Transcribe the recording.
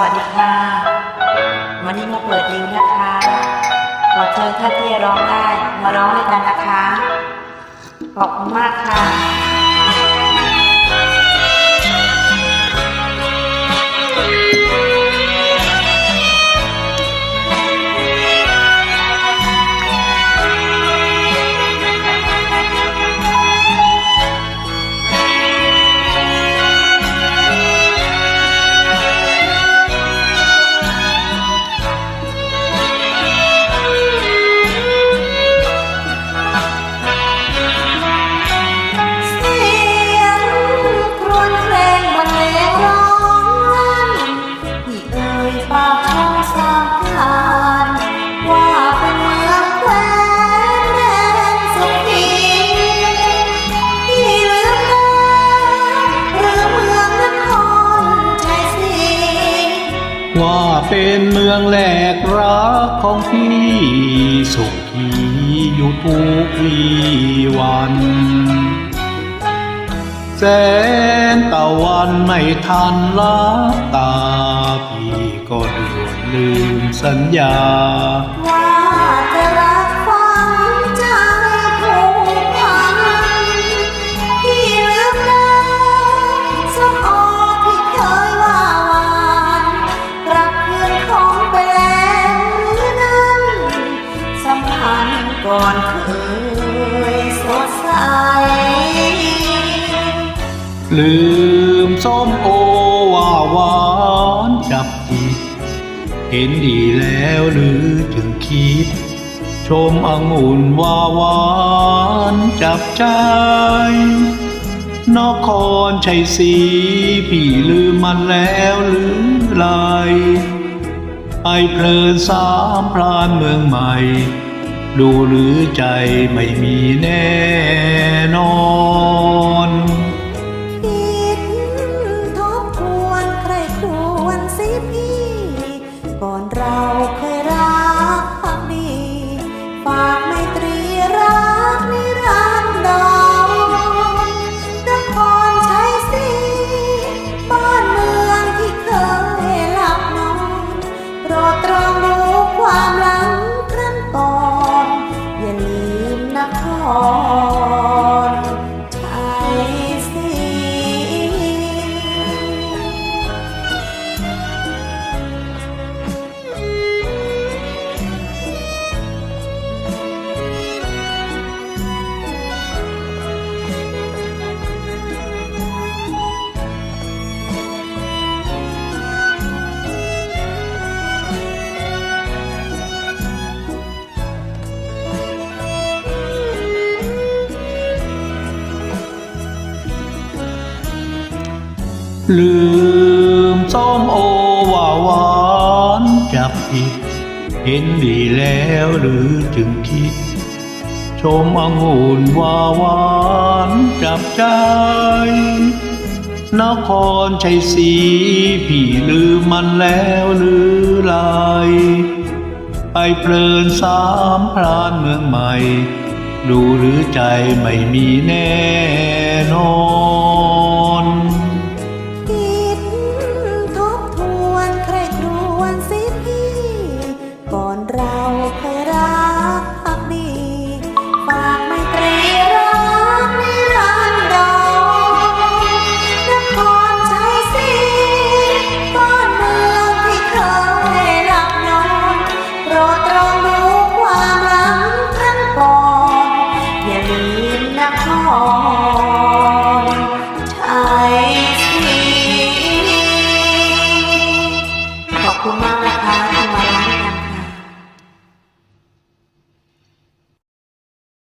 วัสดีค่ะ วันนี้มาเปิดลิงนะคะขอเชิญท่านที่ร้องได้ มาร้องด้วยกันนะคะ ขอบคุณมากค่ะ เอ่ยปากช่องสามพานว่าเป็นเมืองแควนแดนสุขีที่ลืมแล้วหรือเมืองนครชัยศรีว่าเป็นเมืองแหลกรักของพี่สุขีอยู่ทุกวีวัน แสนตะวันไม่ทันลับตา พี่ก็ด่วนลืมสัญญา ว่าจะรักฝังใจผูกพันที่ลืมแล้วสักอที่เคยว่าหวานกลับคืนของไปแล้วหรือนั้นสัมพันธ์ก่อนเคยสดใส ลืมส้มโอว่าหวานจับจิต เห็นดีแล้วหรือจึงคิด ชมองุ่นว่าหวานจับใจนครชัยศรีพี่ลืมมันแล้วหรือไรไปเพลินสามพรานเมืองใหม่ ดูหรือใจไม่มีแน่นอน ลืมส้มโอว่าหวานจับผิด เห็นดีแล้วหรือจึงคิด ชมองุ่นว่าหวานจับใจนครชัยศรีพี่ลืมมันแล้วหรือไรไปเพลินสามพรานเมืองใหม่ ดูหรือใจไม่มีแน่นอน